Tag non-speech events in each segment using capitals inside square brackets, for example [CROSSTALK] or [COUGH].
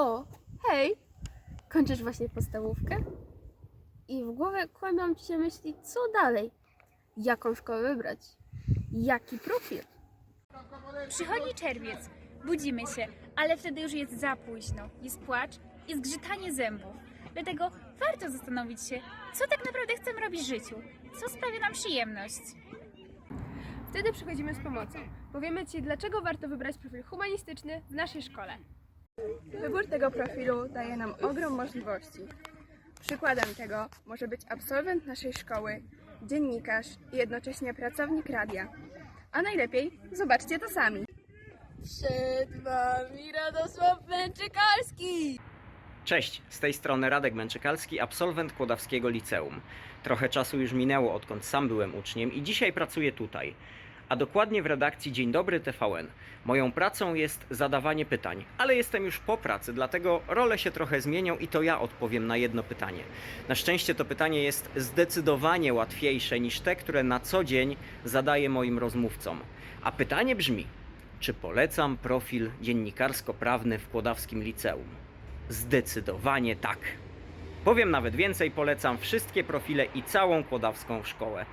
O, hej! Kończysz właśnie podstawówkę? I w głowie kłębią ci się myśli, co dalej? Jaką szkołę wybrać? Jaki profil? Przychodzi czerwiec, budzimy się, ale wtedy już jest za późno. Jest płacz i zgrzytanie zębów. Dlatego warto zastanowić się, co tak naprawdę chcemy robić w życiu, co sprawia nam przyjemność. Wtedy przychodzimy z pomocą. Powiemy Ci, dlaczego warto wybrać profil humanistyczny w naszej szkole. Wybór tego profilu daje nam ogrom możliwości. Przykładem tego może być absolwent naszej szkoły, dziennikarz i jednocześnie pracownik radia. A najlepiej zobaczcie to sami. Przed wami Radosław Męczykalski! Cześć, z tej strony Radek Męczykalski, absolwent Kłodawskiego Liceum. Trochę czasu już minęło, odkąd sam byłem uczniem i dzisiaj pracuję tutaj. A dokładnie w redakcji Dzień Dobry TVN. Moją pracą jest zadawanie pytań, ale jestem już po pracy, dlatego role się trochę zmienią i to ja odpowiem na jedno pytanie. Na szczęście to pytanie jest zdecydowanie łatwiejsze niż te, które na co dzień zadaję moim rozmówcom. A pytanie brzmi: czy polecam profil dziennikarsko-prawny w Kłodawskim Liceum? Zdecydowanie tak. Powiem nawet więcej, polecam wszystkie profile i całą kłodawską szkołę.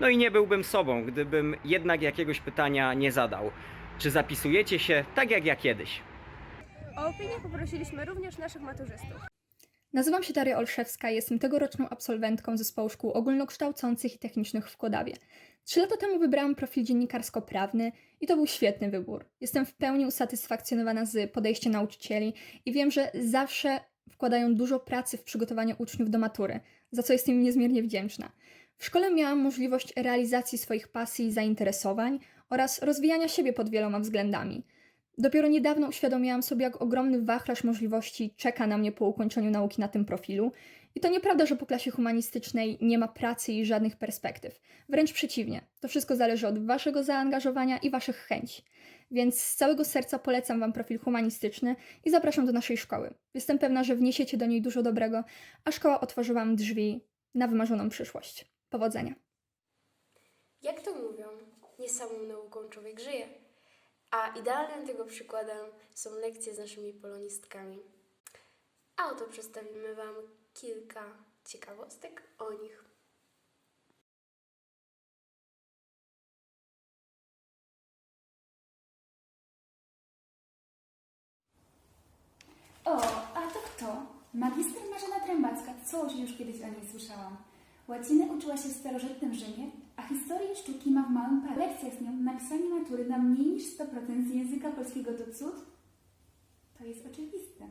No i nie byłbym sobą, gdybym jednak jakiegoś pytania nie zadał. Czy zapisujecie się tak jak ja kiedyś? O opinię poprosiliśmy również naszych maturzystów. Nazywam się Daria Olszewska, jestem tegoroczną absolwentką Zespołu Szkół Ogólnokształcących i Technicznych w Kłodawie. Trzy lata temu wybrałam profil dziennikarsko-prawny i to był świetny wybór. Jestem w pełni usatysfakcjonowana z podejściem nauczycieli i wiem, że zawsze wkładają dużo pracy w przygotowanie uczniów do matury, za co jestem im niezmiernie wdzięczna. W szkole miałam możliwość realizacji swoich pasji i zainteresowań oraz rozwijania siebie pod wieloma względami. Dopiero niedawno uświadomiłam sobie, jak ogromny wachlarz możliwości czeka na mnie po ukończeniu nauki na tym profilu. I to nieprawda, że po klasie humanistycznej nie ma pracy i żadnych perspektyw. Wręcz przeciwnie, to wszystko zależy od Waszego zaangażowania i Waszych chęci. Więc z całego serca polecam Wam profil humanistyczny i zapraszam do naszej szkoły. Jestem pewna, że wniesiecie do niej dużo dobrego, a szkoła otworzy Wam drzwi na wymarzoną przyszłość. Powodzenia! Jak to mówią, nie samą nauką człowiek żyje. A idealnym tego przykładem są lekcje z naszymi polonistkami. A oto przedstawimy Wam kilka ciekawostek o nich. O, a to kto? Magister Marzena Trębacka. Coś już kiedyś o niej słyszałam. Łaciny uczyła się w starożytnym Rzymie, a historię sztuki ma w małym pa- lekcjach z nią napisanie matury na mniej niż 100% z języka polskiego to cud? To jest oczywiste.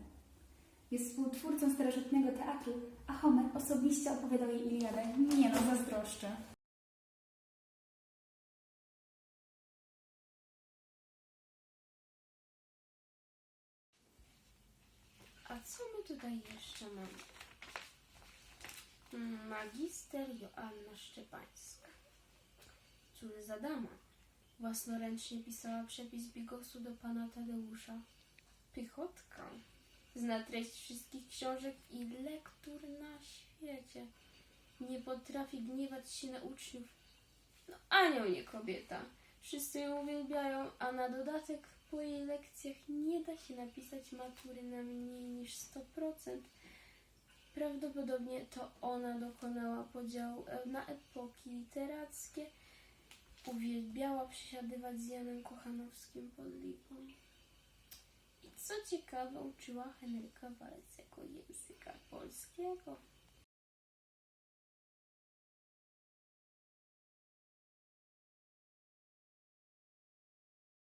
Jest współtwórcą starożytnego teatru, a Homer osobiście opowiadał jej Iliadę. Nie no, zazdroszczę. A co my tutaj jeszcze mamy? Magister Joanna Szczepańska. Dama. Własnoręcznie pisała przepis bigosu do pana Tadeusza. Pychotka. Zna treść wszystkich książek i lektur na świecie. Nie potrafi gniewać się na uczniów. No anioł nie kobieta. Wszyscy ją uwielbiają, a na dodatek po jej lekcjach nie da się napisać matury na mniej niż 100%. Prawdopodobnie to ona dokonała podziału na epoki literackie. Uwielbiała przesiadywać z Janem Kochanowskim pod lipą. I co ciekawe, uczyła Henryka Waleckiego języka polskiego.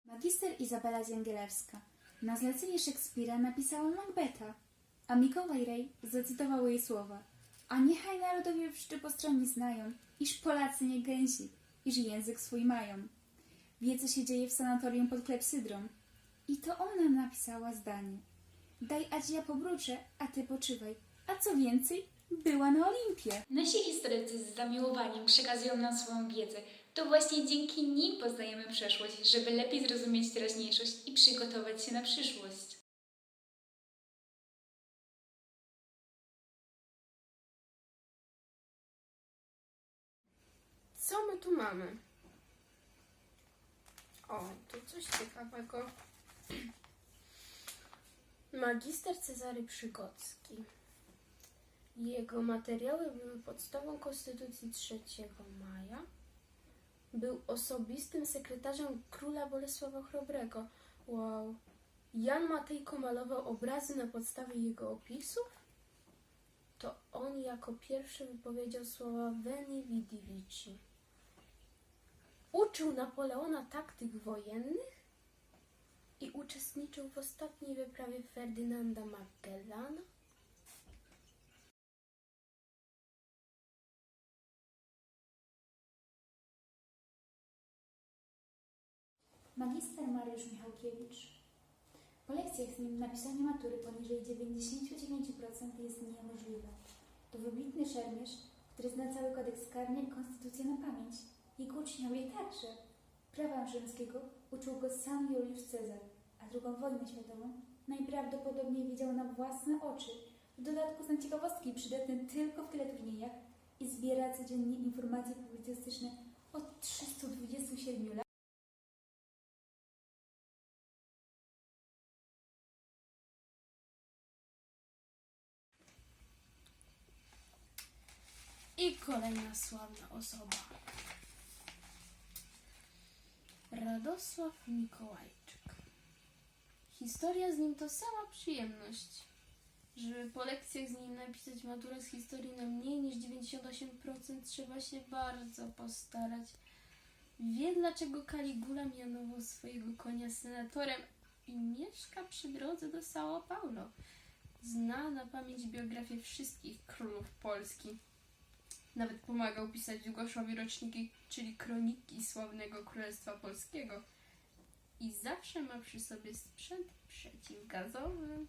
Magister Izabela Zięgielewska na zlecenie Szekspira napisała Macbeta, a Mikołaj Rej zacytował jej słowa A niechaj narodowie wszczy po stronie znają, iż Polacy nie gęsi, iż język swój mają. Wie, co się dzieje w sanatorium pod klepsydrą. I to ona napisała zdanie. Daj, ać ja pobruczę, a ty poczywaj. A co więcej, była na Olimpie. Nasi historycy z zamiłowaniem przekazują nam swoją wiedzę. To właśnie dzięki nim poznajemy przeszłość, żeby lepiej zrozumieć teraźniejszość i przygotować się na przyszłość. Co my tu mamy? O, tu coś ciekawego. [CLEARS THROAT] Magister Cezary Przygocki. Jego materiały były podstawą Konstytucji 3 maja. Był osobistym sekretarzem króla Bolesława Chrobrego. Wow. Jan Matejko malował obrazy na podstawie jego opisów? To on jako pierwszy wypowiedział słowa Veni Vidi Vici. Uczył Napoleona taktyk wojennych i uczestniczył w ostatniej wyprawie Ferdynanda Magellana. Magister Mariusz Michałkiewicz. Po lekcjach z nim napisanie matury poniżej 99% jest niemożliwe. To wybitny szermierz, który zna cały kodeks karny i konstytucję na pamięć. Jego uczniowie także. Prawa rzymskiego uczył go sam Juliusz Cezar, a drugą wojnę światową najprawdopodobniej widział na własne oczy. W dodatku zna ciekawostki przydatne tylko w teleturniejach i zbiera codziennie informacje publicystyczne od 327 lat. I kolejna sławna osoba. Radosław Mikołajczyk. Historia z nim to sama przyjemność. Żeby po lekcjach z nim napisać maturę z historii na mniej niż 98% trzeba się bardzo postarać. Wie dlaczego Caligula mianował swojego konia senatorem i mieszka przy drodze do São Paulo. Zna na pamięć biografię wszystkich królów Polski. Nawet pomagał pisać Jugosławi roczniki, czyli kroniki sławnego Królestwa Polskiego. I zawsze ma przy sobie sprzęt przeciwgazowy.